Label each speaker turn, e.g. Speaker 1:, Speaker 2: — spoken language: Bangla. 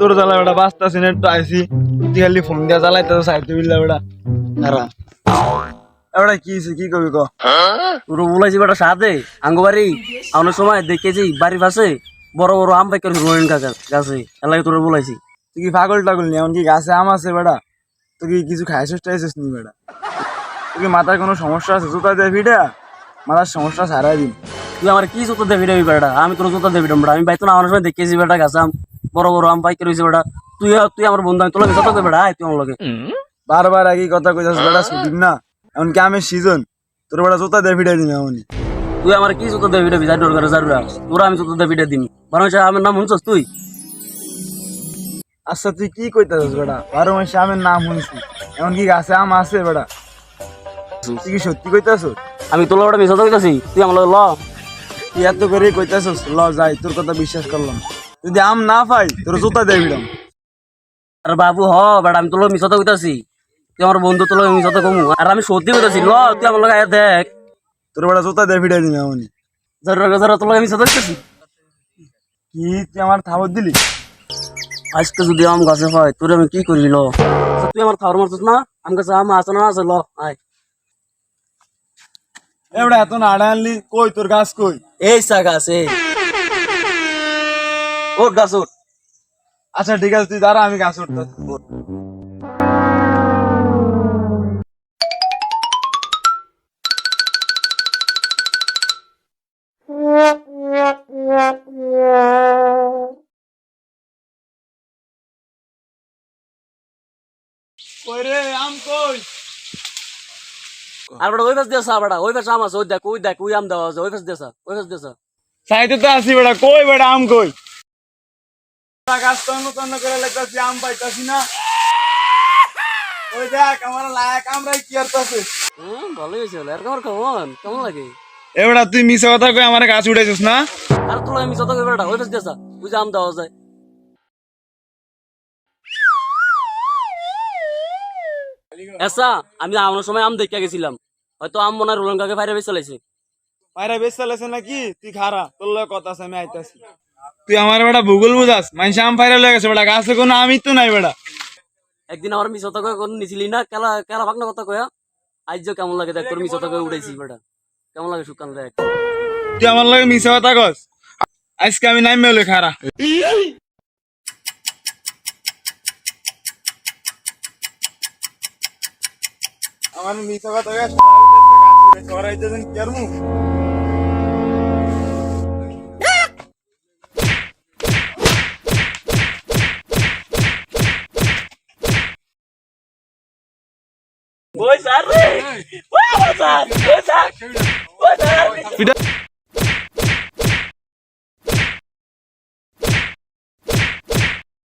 Speaker 1: তোর জ্বালা বেটা তো আইসি তুই খালি ফোন তো সাইতে বেটা। এবারে কি কি কবি
Speaker 2: বেটা আঙ্গবাড়ি। আমার সময় দেখেছি, বাড়ির পাশে বড় বড় আম পাইকার রোহিন কাকা গাছে এলাকায় তোরা বলাইছি
Speaker 1: তুই কি পাগল টাগল নি? এমনকি গাছে আম আছে বেটা। তুই কি কিছু খাইছিস টাইছিস নি বেটা? তুই মাথার কোনো সমস্যা আছে? জুতা ভিড়া। মাথার সমস্যা সারাই দিন।
Speaker 2: তুই আমার কি জুতো দেবি রে বেটা? আমি তোর জুতো দেবি বেটা। আমি বাইতো না আমার সময় দেখেছি বেটা গাছে আম। বড় বড় আম পাইকার হয়েছে বেটা। তুই তুই আমার বন্ধু আমি তোর লগে দেবে বেটা আয় তুই আমার লগে।
Speaker 1: বারবার একই কথা কইতাস বেটা সুদিন না? এমনকি আমি সিজন তোর বেটা জুতা দিয়ে ভিড়াই দিন এমনই।
Speaker 2: তুই আমার কি জুতো দেবি? রে বিজার ডর করে জারুরা তোরা আমি জুতো দেবি দিম। বারো মাসে আমার নাম শুনছস তুই?
Speaker 1: আচ্ছা তুই কি কইতাছিস বেটা? বারো মাসে আমের নাম শুনছি। এমনকি গাছে আম আছে বেটা। তুই কি সত্যি কইতাছ
Speaker 2: আমি তোর লগে মিশা কইতাছি। তুই আমার ল।
Speaker 1: তুই এত করে কইতাছিস ল যাই তোর কথা বিশ্বাস করলাম। যদি আম না পাই তোর জুতা দিয়ে ভিড়াম
Speaker 2: আরে বাবু হ বেটা আমি তোর লগে মিশা কইতাছি। তুই আমার বন্ধু তোর লগে মিশা কমু। আর আমি সত্যি কইতাছি ল তুই আমার লগে দেখ।
Speaker 1: তোর বেটা জুতা দিয়ে ভিড়াই দিন এমনই
Speaker 2: জারুরা জারুরা তোর লগে মিশা কইতাছি।
Speaker 1: কি তুই আমার থাবত দিলি?
Speaker 2: আজকে যদি আম গাছে হয় তোর আমি কি করি ল? আচ্ছা, তুই আমার খাওয়ার মারছিস না? আম গাছে আম আছে না আছে ল আয়।
Speaker 1: এবড়া এত না আড়া আনলি কই তোর গাছ কই?
Speaker 2: এই সা গাছে ও গাছ ওঠ।
Speaker 1: আচ্ছা ঠিক আছে তুই দাঁড়া আমি গাছ উঠতে
Speaker 2: আর বেটা ওই পাশ দিয়ে আসা বেটা। ওই পাশে আম আছে ওই দেখ ওই দেখ ওই আম দেওয়া আছে ওই পাশ দিয়ে আসা ওই পাশ দিয়ে আসা।
Speaker 1: সাইতে তো আসি বেটা কই আম কই? গাছ তন্ন তন্ন করে লেগতাছি আম পাইতাছি না। ওই দেখ আমার লায়ক আমরাই কি করতেছে
Speaker 2: ভালোই হয়েছে আর কেমন কেমন কেমন লাগে?
Speaker 1: এবড়া তুই মিছা কথা কই আমার গাছ উঠাইছিস না?
Speaker 2: আর তোর আমি যত আম যায়। এসা আমি আমার সময় আম দেখে গেছিলাম। হয়তো আম মনে হয় রোলন কাকে বাইরে বেশি চালাইছে
Speaker 1: বাইরে বেশ চালাইছে নাকি? তুই খারা তোর লগে কথা আছে আমি আইতাছি। তুই আমার বেটা ভূগোল বুঝাস? মানুষ আম ফাইরা লয়ে গেছে বেটা গাছে কোনো আমি তো নাই বেটা।
Speaker 2: একদিন আমার মিস কথা কোন নিছিলি না? কেলা কেলা ভাগনা কথা কয়া? আজ যে কেমন লাগে দেখ তোর মিস কথা কয়ে উড়াইছি বেটা। কেমন লাগে শুকান দেখ।
Speaker 1: তুই আমার লাগে মিছা কথা কস। আজকে আমি নাই মেলে খারা। আমার মিছা কথা কয়ে সরাইতেছেন কি
Speaker 2: ওই স্যার ওই স্যার ওই স্যার ওই স্যার